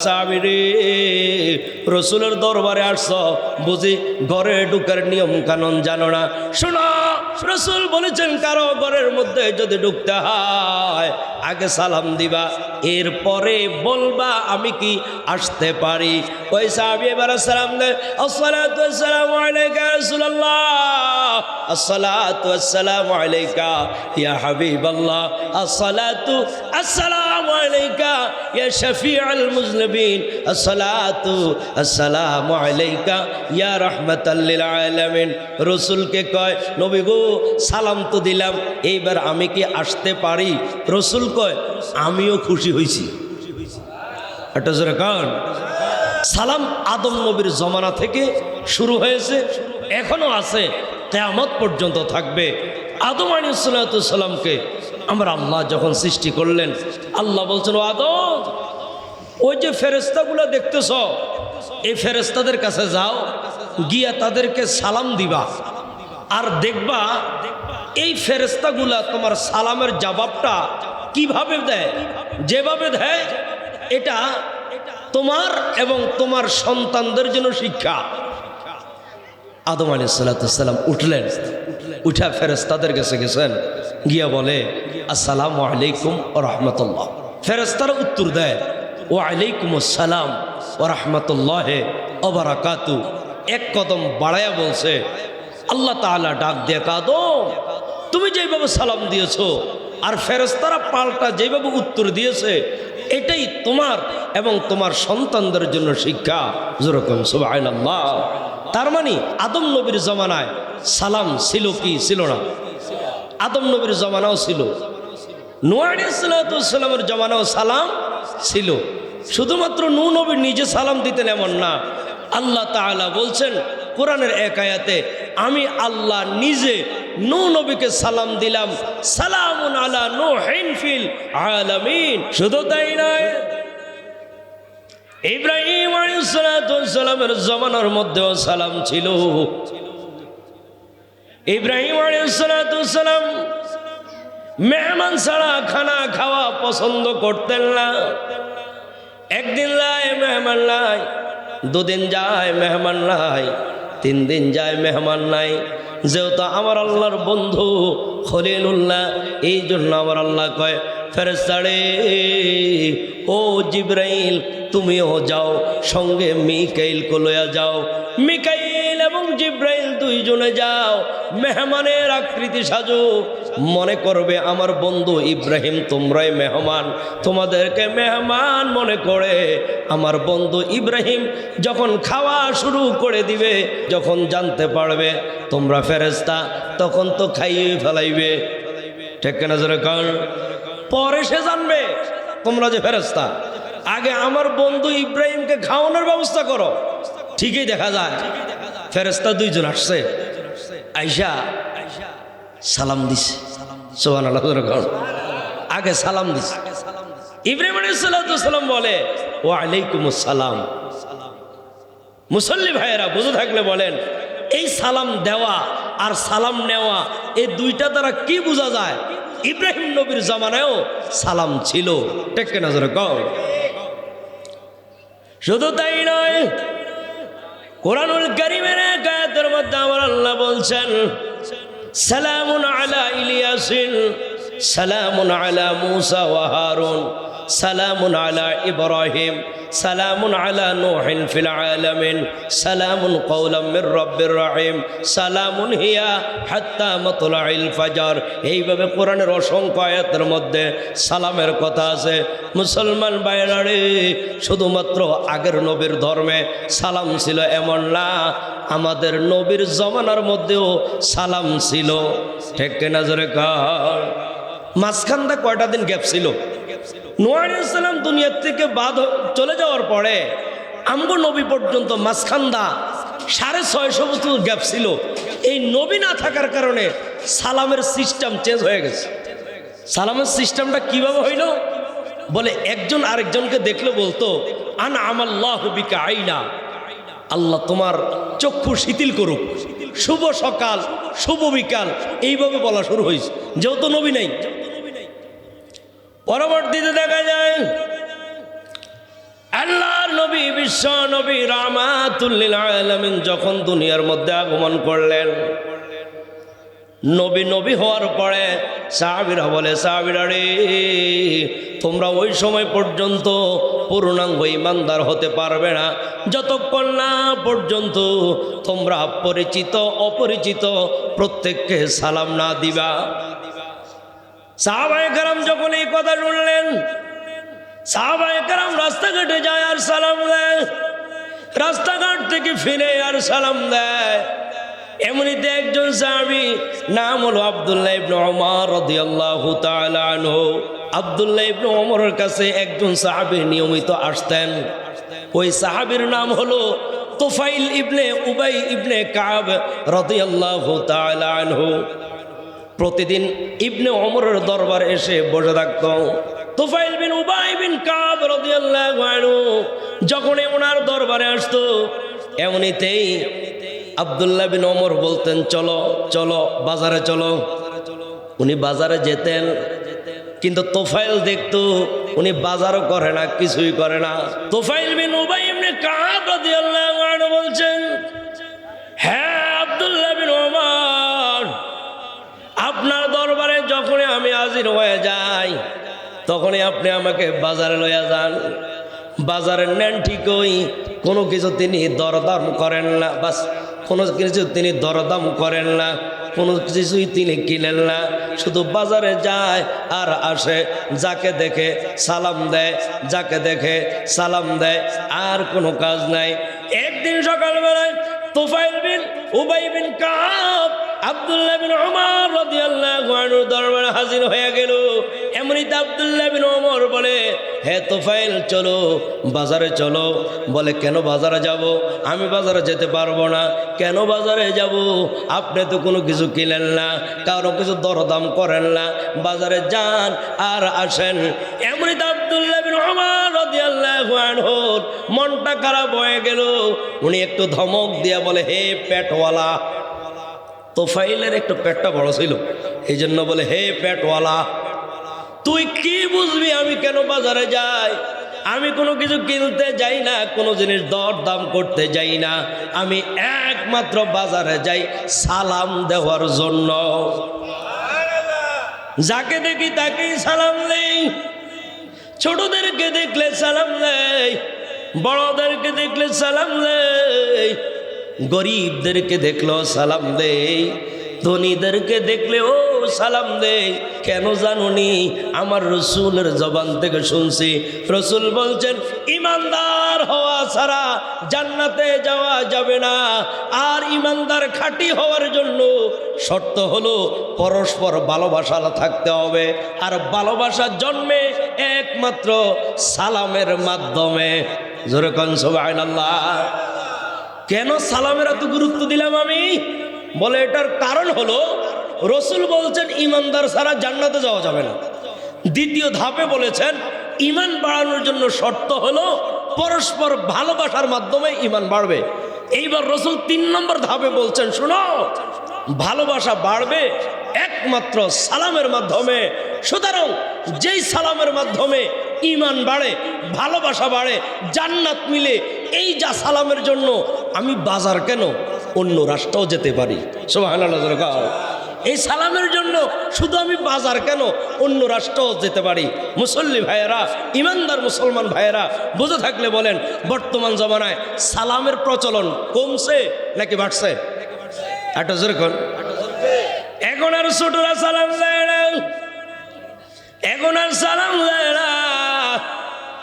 চাবি রে রসুলের দরবারে আসছ, বুঝি ঘরে ঢুকার নিয়ম কানুন জানো না? শোনা, রসুল বলেছেন, কারও ঘরের মধ্যে যদি ঢুকতে হয় আগে সালাম দিবা, এরপরে বলবা আমি কি আসতে পারি। ওই সাহাবি এবার সালাম আলাইকা কয়, নবী গো, সালাম তো দিলাম, এইবার আমি কি আসতে পারি? রসুল কয়, আমিও খুশি হয়েছি সালাম আদম নবীর জমানা থেকে শুরু হয়েছে, এখনও আছে, কেয়ামত পর্যন্ত থাকবে। আদম আলী সালামকে আমরা আল্লাহ যখন সৃষ্টি করলেন, আল্লাহ বলছেন আদম, ওই যে ফেরেস্তাগুলো দেখতেছ, এই ফেরেস্তাদের কাছে যাও, গিয়া তাদেরকে সালাম দিবা। আর দেখবা, এই ফেরেস্তাগুলা তোমার সালামের জবাবটা কীভাবে দেয়? যেভাবে দেয়, এটা তোমার এবং তোমার সন্তানদের জন্য শিক্ষা। আদম আলী সাল্লাম উঠলেন, উঠা ফেরেস তাদের কাছে গেছেন, গিয়া বলে, আসসালাম আলাইকুম রহমতুল্লাহ। ফেরেস্তারা উত্তর দেয় ও আলাইকুম আসসালাম ও রহমতুল্লাহ ওবারাকাতু এক কদম বাড়ায়া বলছে, আল্লাহ তাআলা ডাক দিয়ে কাদম তুমি যেভাবে সালাম দিয়েছ আর ফেরেস্তারা পাল্টা যেভাবে উত্তর দিয়েছে, এটাই তোমার এবং তোমার সন্তানদের জন্য শিক্ষা। যেরকম তার মানে আদম নবীর জমানায় সালাম ছিল কি ছিল না? আদম নবীর জমানাও ছিল। নোয়াইসালামের জমানাও সালাম ছিল। শুধুমাত্র নু নবী নিজে সালাম দিতেন এমন না। আল্লাহ তাআলা বলছেন, কোরআনের একায়াতে আমি আল্লাহ নিজে নু নবীকে সালাম দিলাম। সালামুন আলা নো ফিল আলামিন। শুধু তাই নয়, ইব্রাহিম আলাইসালামের জমানার মধ্যেও সালাম ছিল। ইব্রাহিম আলাইসালাম মেহমান ছাড়া খানা খাওয়া পছন্দ করতেন না। একদিন যায় মেহমান নাই, দুদিন যায় মেহমান নাই, তিন দিন যায় মেহমান নাই। যেহেতু আমার আল্লাহর বন্ধু খলিলুল্লাহ, এই জন্য আমার আল্লাহ কয় ফেরেস্তাড়ে ও জিব্রাইল, তুমিও যাও, সঙ্গে মিকাইল লয়া যাও। মিকাইল এবং জিব্রাইল দুইজনে যাও, মেহমানের আকৃতি সাজো মনে করবে আমার বন্ধু ইব্রাহিম, তোমরাই মেহমান। তোমাদেরকে মেহমান মনে করে আমার বন্ধু ইব্রাহিম যখন খাওয়া শুরু করে দিবে, যখন জানতে পারবে তোমরা ফেরেস্তা তখন তো খাইয়ে ফেলাইবে। ঠিক কেনা জোরে পরে সে জানবে তোমরা যে ফেরেস্তা আগে আমার বন্ধু ইব্রাহিমকে খাওয়ানোর ব্যবস্থা করো। ঠিকই দেখা যায়। ফেরেস্তা দুইজন আসছে। আইসা সালাম দিছে। সোহান আল্লাহ আগে সালাম দিছে। ইব্রাহিম আলাইসালাম বলে ও আলাইকুম সালাম মুসল্লি ভাইয়েরা, বুঝে থাকলে বলেন, এই সালাম দেওয়া আর সালাম নেওয়া এই দুইটা দ্বারা কি বোঝা যায়? ইব্রাহিম নবীর জামানায়ও সালাম ছিল। টেকে নজরে শুধু তাই নয়, কোরআনুল করিমের গায়াতের মধ্যে আমার আল্লাহ বলছেন সালামুন আলা ইলিয়াসিন সালামুন আলা মুসা ওয়া হারুন সালামুন আলা ইব্রাহিম, সালামুন আলা নূহিন ফিল আলামিন, সালামুন কওলাম মির রাব্বির রহিম, সালামুন হিয়া হাত্তা মাতলাইল ফাজর। এইভাবে কোরআনের অসংখ্য আয়াতের মধ্যে সালামের কথা আছে। মুসলমান বাইরারে শুধুমাত্র আগের নবীর ধর্মে সালাম ছিল এমন না, আমাদের নবীর জমানার মধ্যেও সালাম ছিল। ঠিক কেনা জোরে কর মাঝখানটা কয়টা দিন গ্যাপ ছিল? নোয়াইসালাম দুনিয়ার থেকে বাদ চলে যাওয়ার পরে আমগো নবী পর্যন্ত মাঝখান্দা সাড়ে ছয়শো বছর গ্যাপ ছিল। এই নবী না থাকার কারণে সালামের সিস্টেম চেঞ্জ হয়ে গেছে। সালামের সিস্টেমটা কীভাবে হইল? বলে একজন আরেকজনকে দেখলে বলতো, আন আমাল্লাহ বিকা আইনা। আল্লাহ তোমার চক্ষু শিথিল করুক। শুভ সকাল, শুভ বিকাল। এইভাবে বলা শুরু হয়েছে। যেহেতু নবী নেই পরবর্তীতে দেখা যায় আল্লাহর নবী, বিশ্ব নবী রামাতুল্লিল আলামিন যখন দুনিয়ার মধ্যে আগমন করলেন, নবী নবী হওয়ার পরে সাহাবিরা বলে, সাহাবিরা রে, তোমরা ওই সময় পর্যন্ত পূর্ণাঙ্গ ইমানদার হতে পারবে না। যতক্ষণ না পর্যন্ত তোমরা পরিচিত, অপরিচিত প্রত্যেককে সালাম না দিবা। সাহাবায়ে কারাম যখন এই কথা শুনলেন সাহাবায়ে কারাম রাস্তাঘাটে যায় আর সালাম দেয়। রাস্তাঘাট থেকে ফিরে আর সালাম দেয়। এমনিতে একজন সাহাবি নাম হলো আব্দুল্লাহ ইবনে ওমর রাদিয়াল্লাহু তাআলা আনহু। আব্দুল্লাহ ইবনে ওমরের কাছে একজন সাহাবী নিয়মিত আসতেন। ওই সাহাবীর নাম হলো তোফাইল ইবনে উবাই ইবনে কাব রাদিয়াল্লাহু তাআলা প্রতিদিন ইবনে ওমরের দরবার এসে বসে থাকত। তুফাইল বিন উবাই বিন কাব রাদিয়াল্লাহু আনহু যখন ওনার দরবারে আসতো, এমনিতেই আব্দুল্লাহ বিন ওমর বলতেন, চলো চলো, বাজারে চলো। উনি বাজারে যেতেন, কিন্তু তোফাইল দেখতো উনি বাজারও করে না, কিছুই করে না। তোফাইল বিন উবাই এমনি কাব রাদিয়াল্লাহু আনহু আমি হাজির হয়ে যাই। তখনই আপনি আমাকে বাজারে লইয়া যান। বাজারের নেন ঠিকই কোনো কিছু তিনি দরদাম করেন না, বাস, কোনো কিছু তিনি দরদাম করেন না, কোনো কিছুই তিনি কিনেন না। শুধু বাজারে যায় আর আসে, যাকে দেখে সালাম দেয়, যাকে দেখে সালাম দেয়, আর কোনো কাজ নাই। একদিন সকালবেলায় তোফাইল বিন উবাই বিন কাব দরবারে হাজির হয়ে গেল। বলে, হে চলো, বাজারে চলো। বলে, কেন বাজারে যাব? আমি বাজারে যেতে পারব না। কেন বাজারে যাব? আপনি তো কোনো কিছু কিনেন না, কারও কিছু দরদাম করেন না। বাজারে যান আর আসেন। এমনিতে আব্দুল্লাহ বিন ওমর রাদিয়াল্লাহু আনহুর মনটা খারাপ হয়ে গেল। উনি একটু ধমক দিয়া বলে, হে পেটওয়ালা তোফাইলের একটু পেটটা বড় ছিল। এই জন্য বলে, হে পেটওয়ালা, তুই কি বুঝবি আমি কেন বাজারে যাই? আমি কোনো কিছু কিনতে যাই না, কোনো জিনিস দর দাম করতে যাই না। আমি একমাত্র বাজারে যাই সালাম দেওয়ার জন্য। যাকে দেখি তাকেই সালাম দেই ছোটদেরকে দেখলে সালাম দেয় বড়দেরকে দেখলে সালাম দেয় গরিবদেরকে দেখল, সালাম দেই। ধনীদেরকে দেখলে, ও, সালাম দেই। কেন জানুনি, আমার রসুলের জবান থেকে শুনছি। রসুল বলছেন, ইমানদার হওয়া ছাড়া জান্নাতে যাওয়া যাবে না। আর ইমানদার খাঁটি হওয়ার জন্য শর্ত হলো, পরস্পর ভালোবাসা থাকতে হবে। আর ভালোবাসার জন্মে একমাত্র সালামের মাধ্যমে। জোরে কন, সুবহানাল্লাহ। কেন সালামের এত গুরুত্ব দিলাম আমি? বলে এটার কারণ হলো, রসুল বলছেন, ইমানদার ছাড়া জান্নাতে যাওয়া যাবে না। দ্বিতীয় ধাপে বলেছেন, ইমান বাড়ানোর জন্য শর্ত হলো, পরস্পর ভালোবাসার মাধ্যমে ইমান বাড়বে। এইবার রসুল তিন নম্বর ধাপে বলছেন, শোনো, ভালোবাসা বাড়বে একমাত্র সালামের মাধ্যমে। সুতরাং যেই সালামের মাধ্যমে ইমান বাড়ে, ভালোবাসা বাড়ে, জান্নাত মিলে এই যা সালামের জন্য, আমি বাজার কেন অন্য রাষ্ট্রও যেতে পারি? সোহান এই সালামের জন্য শুধু আমি বাজার কেন অন্য রাষ্ট্রও যেতে পারি? মুসল্লি ভাইয়েরা, ইমানদার মুসলমান ভাইয়েরা, বুঝে থাকলে বলেন, বর্তমান জমানায় সালামের প্রচলন কমছে নাকি বাড়ছে? যেরকম এখন আর ছোটরা সালাম দেয় না এখন আর সালাম দেয় না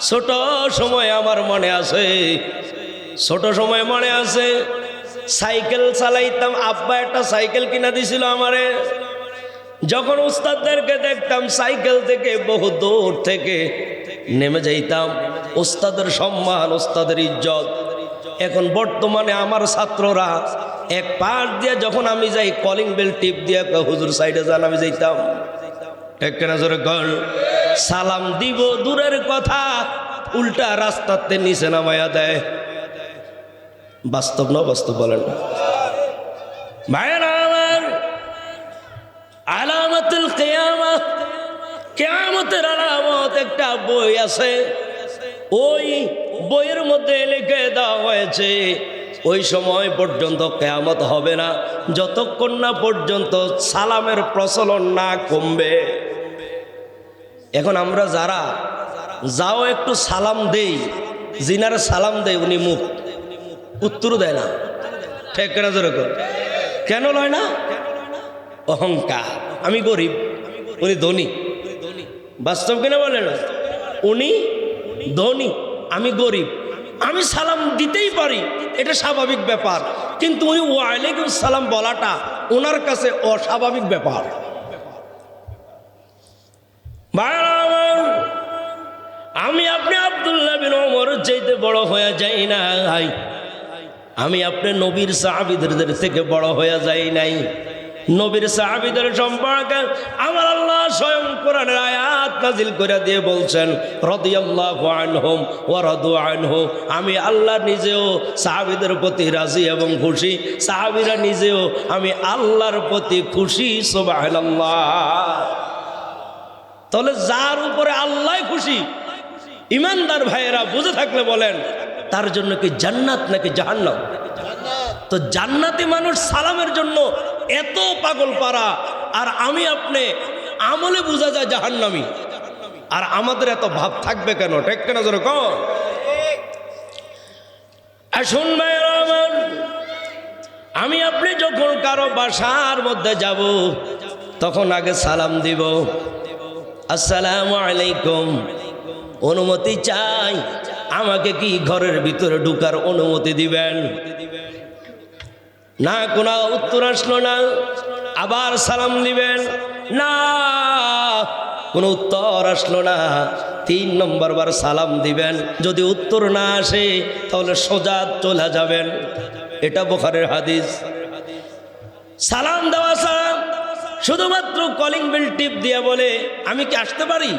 ছোট সময় আমার মনে আছে। ছোট সময় মনে আছে। সাইকেল চালাইতাম। আব্বা একটা সাইকেল কিনা দিছিল আমারে। যখন উস্তাদদেরকে দেখতাম, সাইকেল থেকে বহু দূর থেকে নেমে যাইতাম। ওস্তাদের সম্মান ওস্তাদের ইজ্জত। এখন বর্তমানে আমার ছাত্ররা এক পাশ দিয়ে যখন আমি যাই কলিং বেল টিপ দিয়ে হুজুর সাইডে যান, আমি যাইতাম। এক কেনা জোরে কর সালাম দিব, দূরের কথা। উল্টা রাস্তাতে নিচে নামায়া দেয়। বাস্তব না বাস্তব বলেন আমার কেয়ামতের আলামত একটা বই আছে। ওই বইয়ের মধ্যে লিখে দেওয়া হয়েছে, ওই সময় পর্যন্ত কেয়ামত হবে না, যতক্ষণ না পর্যন্ত সালামের প্রচলন না কমবে। এখন আমরা যারা, যাও একটু সালাম দেই, জিনার সালাম দেয় উনি মুখ, উত্তর দেয় না। ঠিক না যেরকম কেন লয় না? অহংকার। আমি গরিব, উনি ধনী। বাস্তব কিনা বলেন? উনি ধনী, আমি গরিব। আমি সালাম দিতেই পারি, এটা স্বাভাবিক ব্যাপার। কিন্তু উনি ওয়ালাইকুম সালাম বলাটা ওনার কাছে অস্বাভাবিক ব্যাপার। আমি আপনি আবদুল্লাহ বিন ওমর চাইতে বড় হয়ে যাই নাই। আমি আপনি নবীর সাহাবিদের থেকে বড় হয়ে যাই নাই। নবীর সাহাবিদের সম্পর্কে আমার আল্লাহ স্বয়ং কোরআনের আয়াত নাজিল করে দিয়ে বলছেন, রাদিয়াল্লাহু আনহুম ওয়া রাদু আনহু। আমি আল্লাহ নিজেও সাহাবিদের প্রতি রাজি এবং খুশি। সাহাবিরা নিজেও আমি আল্লাহর প্রতি খুশি, সুবহানাল্লাহ। তাহলে যার উপরে আল্লাহ খুশি ইমানদার ভাইয়েরা বুঝে থাকলে বলেন, তার জন্য কি জান্নাত নাকি জাহান্নাম? তো জান্নাতি মানুষ সালামের জন্য এত পাগল পারা, আর আমি আপনি, আমলে বোঝা যায় জাহান্নামি। আর আমাদের এত ভাব থাকবে কেন? ঠিক কেন? ভাইয়েরা আমার, আমি আপনি যখন কারও বাসার মধ্যে যাব, তখন আগে সালাম দিব। আসসালামু আলাইকুম। অনুমতি চাই। আমাকে কি ঘরের ভিতরে ঢুকার অনুমতি দিবেন? না, কোনো উত্তর আসলো না। আবার সালাম দিবেন। না, কোনো উত্তর আসলো না। তিন নম্বর বার সালাম দিবেন। যদি উত্তর না আসে, তাহলে সোজা চলে যাবেন। এটা বোখারের হাদিস। সালাম দেওয়া সালাম শুধুমাত্র কলিং বেল টিপ দিয়ে বলে, আমি কি আসতে পারি?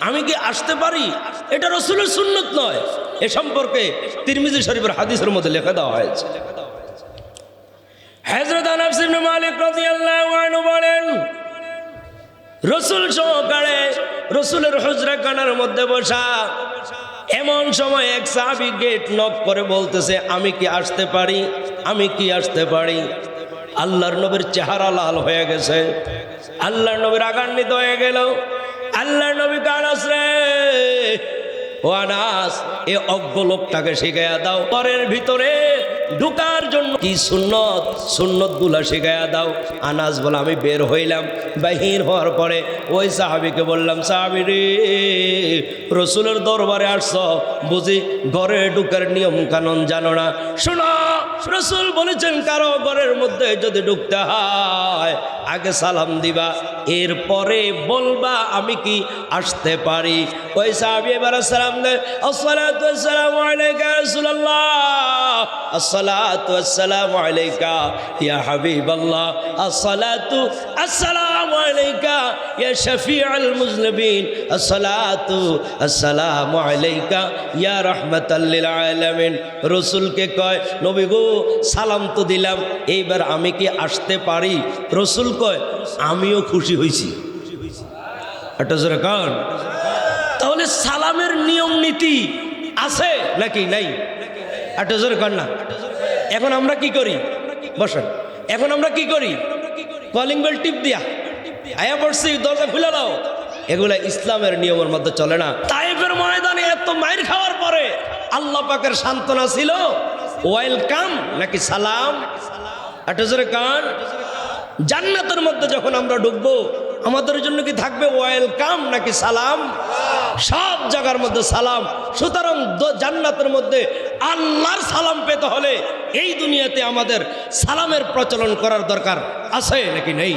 আমি কি আসতে পারি? এটা রসুলের সুন্নত নয়। এ সম্পর্কে তিরমিজি শরীফের হাদিসের মধ্যে লেখা দেওয়া হয়েছে। রসুল রসুলের মধ্যে বসা, এমন সময় এক করে বলতেছে, আমি কি আসতে পারি? আমি কি আসতে পারি? আল্লাহর নবীর চেহারা লাল হয়ে গেছে। আল্লাহর নবীর আগান্বিত হয়ে গেল। আল্লাহর নবী কানাস রে ও আনাস এ অজ্ঞ লোকটাকে শিখাইয়া দাও। পরের ভিতরে ঢুকার জন্য কি সুন্নত? সুন্নতগুলা শিখাইয়া দাও। আনাস বলে আমি বের হইলাম। বাহির হওয়ার পরে ওই সাহাবিকে বললাম, সাহাবি রে, রসুলের দরবারে আসছ। বুঝি ঘরে ঢুকার নিয়ম কানুন জানো না? শোনো, রসুল বলেছেন কারও ঘরের মধ্যে যদি ঢুকতে হয়, আগে সালাম দিবা। এরপরে বলবা আমি কি আসতে পারি। ওই সাহাবি এবার সালাম দেয় আসসালামু আলাইকা ইয়া রাসূলুল্লাহ। আলাইকা ইয়া হাবিবাল্লাহ। আলাইকা ইয়া আলাইকা রসুলকে কয়, নবী গো, সালাম তো দিলাম, এইবার আমি কি আসতে পারি? রসুল কয়, আমিও খুশি হয়েছি তাহলে সালামের নিয়ম নীতি আছে নাকি নাই? একটা জোরে কন না। এখন আমরা কি করি? বসেন। এখন আমরা কি করি? কলিং বেল টিপ দিয়া। আয়া পড়ছি, দরজা খুলে দাও। এগুলা ইসলামের নিয়মের মধ্যে চলে না। তাইফের ময়দানে এত মাইর খাওয়ার পরে আল্লাহ পাকের সান্ত্বনা ছিল, ওয়েলকাম নাকি সালাম? একটা কান। জান্নাতের মধ্যে যখন আমরা ঢুকবো আমাদের জন্য কি থাকবে ওয়েলকাম নাকি সালাম? সব জায়গার মধ্যে সালাম। সুতরাং জান্নাতের মধ্যে আল্লাহর সালাম পেতে হলে এই দুনিয়াতে আমাদের সালামের প্রচলন করার দরকার আছে নাকি নেই?